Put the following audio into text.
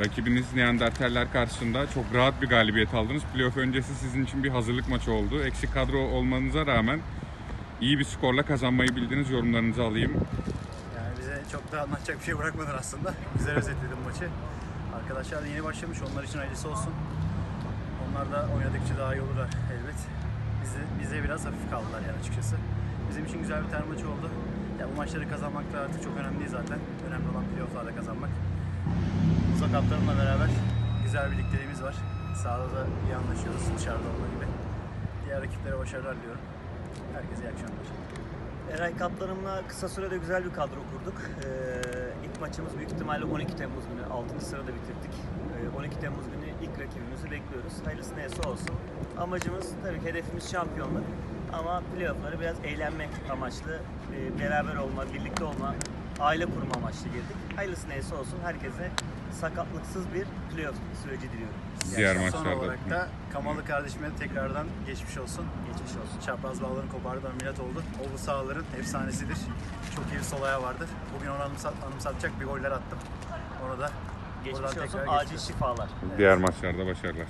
Rakibiniz Neandertaller karşısında çok rahat bir galibiyet aldınız. Playoff öncesi sizin için bir hazırlık maçı oldu. Eksik kadro olmanıza rağmen iyi bir skorla kazanmayı bildiniz. Yorumlarınızı alayım. Yani bize çok da anlatacak bir şey bırakmadın aslında. Güzel özetledim maçı. Arkadaşlar da yeni başlamış. Onlar için hayırlısı olsun. Onlar da oynadıkça daha iyi olurlar elbet. Bize, bize biraz hafif kaldılar yani açıkçası. Bizim için güzel bir tane maçı oldu. Ya bu maçları kazanmak da artık çok önemli değil zaten. Önemli olan playofflarda kazanmak. Kaptanımla beraber güzel birlikteliğimiz var. Sahada da iyi anlaşıyoruz dışarıda olduğu gibi. Diğer rakiplere başarılar diliyorum. Herkese iyi akşamlar. Eray Kaplanım'la kısa sürede güzel bir kadro kurduk. Ee, ilk maçımız büyük ihtimalle 12 Temmuz günü. 6. sırada bitirdik. Ee, 12 Temmuz günü ilk rakibimizi bekliyoruz. Hayırlısı neyse olsun. Amacımız tabii ki hedefimiz şampiyonluk. Ama playoff'ları biraz eğlenmek amaçlı, e, beraber olma, birlikte olma, aile kurma amaçlı girdik. Hayırlısı neyse olsun. Herkese sakatlıksız bir playoff süreci diliyorum. Diğer Son maçlarda. olarak da Kamalı kardeşime tekrardan geçmiş olsun. Geçmiş olsun. Çapraz bağlarını kopardı, ameliyat oldu. O bu sahaların efsanesidir. Çok iyi bir sol ayağı vardır. Bugün onu anımsat, anımsatacak bir goller attım. Ona da Geçmiş olsun. Acil geçmiş şifalar. Diğer maçlarda başarılar.